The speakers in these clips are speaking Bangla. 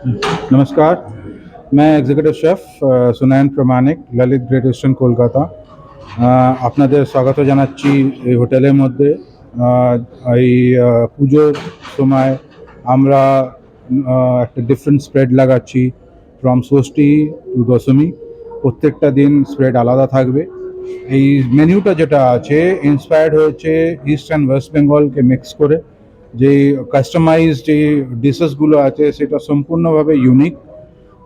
नमस्कार मैं executive chef Sunayan Pramanik Lalit Great Eastern Kolkata আহ, আপনাদের স্বাগত জানাচ্ছি এই হোটেলের মধ্যে আহ, এই আহ, পুজোর সময় আমরা আহ, একটা ডিফারেন্ট স্প্রেড লাগাচ্ছি ফ্রম ষষ্ঠী টু দশমী প্রত্যেকটা দিন স্প্রেড আলাদা থাকবে এই মেনুটা যেটা আছে ইন্সপায়ার্ড হয়েছে ইস্ট অ্যান্ড ওয়েস্ট বেঙ্গলকে মিক্স করে যে কাস্টমাইজ যে ডিশেসগুলো আছে, সেটা সম্পূর্ণভাবে ইউনিক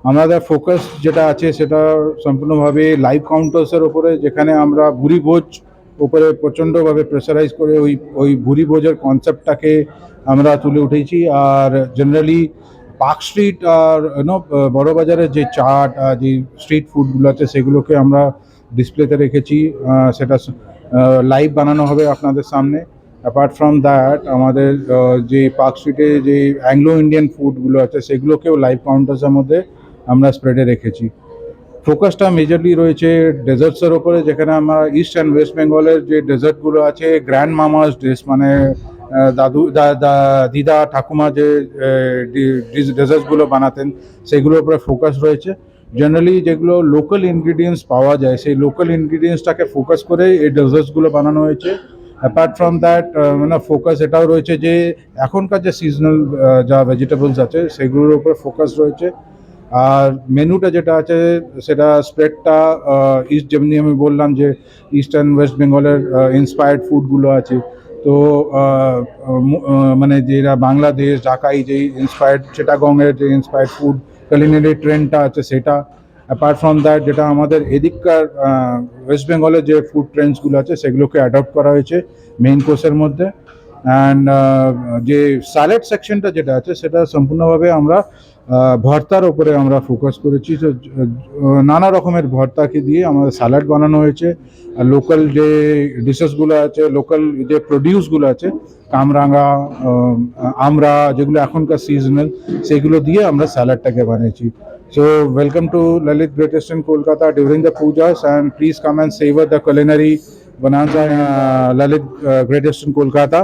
আমাদের ফোকাস যেটা আছে, সেটা সম্পূর্ণভাবে লাইভ কাউন্টার্সের ওপরে যেখানে আমরা ভুরি ভোজ উপরে প্রচণ্ডভাবে প্রেসারাইজ করে ওই ওই ভুরি ভোজের কনসেপ্টটাকে আমরা তুলে উঠেছি। আর জেনারেলি পার্ক স্ট্রিট আর নো বড় বাজারের যে চাট আর যে স্ট্রিট ফুডগুলো আছে, সেগুলোকে আমরা ডিসপ্লেতে রেখেছি। সেটা লাইভ বানানো হবে আপনাদের সামনে। অ্যাপার্ট ফ্রম দ্যাট আমাদের যে পার্ক স্ট্রিটে যে অ্যাংলো ইন্ডিয়ান ফুডগুলো আছে, সেগুলোকেও লাইভ কাউন্টার্সের মধ্যে আমরা স্প্রেডে রেখেছি। ফোকাসটা মেজরলি রয়েছে ডেজার্টসের ওপরে, যেখানে আমরা ইস্ট অ্যান্ড ওয়েস্ট বেঙ্গলের যে ডেজার্টগুলো আছে গ্র্যান্ড মামাস ড্রেস মানে দাদু দিদা, ঠাকুমা যে ডেজার্টসগুলো বানাতেন, সেগুলোর উপরে ফোকাস রয়েছে। জেনারেলি যেগুলো লোকাল ইনগ্রিডিয়েন্টস পাওয়া যায়, সেই লোকাল ইনগ্রিডিয়েন্টসটাকে ফোকাস করে এই ডেজার্টসগুলো বানানো হয়েছে। অ্যাপার্ট ফ্রম দ্যাট মানে ফোকাস এটাও রয়েছে যে এখনকার যে সিজনাল যা ভেজিটেবলস আছে, সেগুলোর উপর ফোকাস রয়েছে। আর মেনুটা যেটা আছে, সেটা স্প্রেডটা ইস্ট যেমনি আমি বললাম যে ইস্টার্ন ওয়েস্ট বেঙ্গলের ইন্সপায়ার্ড ফুডগুলো আছে। তো মানে যেটা বাংলাদেশ ঢাকাই যে ইন্সপায়ার্ড চিটাগংয়ের যে ইন্সপায়ার্ড ফুড কালিনারি ট্রেন্ডটা আছে সেটা অ্যাপার্ট ফ্রম দ্যাট যেটা আমাদের এদিককার ওয়েস্ট বেঙ্গলের যে ফুড ট্রেন্ডসগুলো আছে, সেগুলোকে অ্যাডপ্ট করা হয়েছে মেইন কোর্সের মধ্যে। অ্যান্ড যে স্যালাড সেকশনটা যেটা আছে, সেটা সম্পূর্ণভাবে আমরা ভর্তার ওপরে আমরা ফোকাস করেছি। তো নানা রকমের ভর্তাকে দিয়ে আমাদের স্যালাড বানানো হয়েছে। আর লোকাল যে ডিশেসগুলো আছে লোকাল যে প্রডিউসগুলো আছে, কামরাঙা আমরা যেগুলো এখনকার সিজনাল সেগুলো দিয়ে আমরা স্যালাডটাকে বানিয়েছি। So welcome to Lalit Great Eastern Kolkata during the Pujas and please come and savour the culinary bonanza in uh, Lalit uh, Great Eastern Kolkata.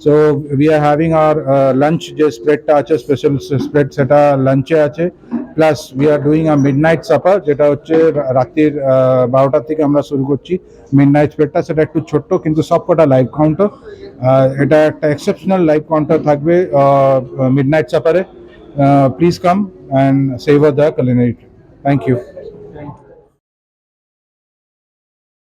So we are having our uh, lunch যে স্প্রেডটা আছে স্পেশাল স্প্রেড সেটা লাঞ্চে আছে plus we are doing a midnight supper যেটা হচ্ছে রা- রাত্রির আহ, বারোটার থেকে আমরা শুরু করছি মিড নাইট স্প্রেডটা সেটা একটু ছোট্ট কিন্তু সবকটা লাইভ কাউন্টার এটা একটা এক্সেপশনাল লাইভ কাউন্টার থাকবে মিড নাইট সাপারে please come and savor the culinary trip. Thank you.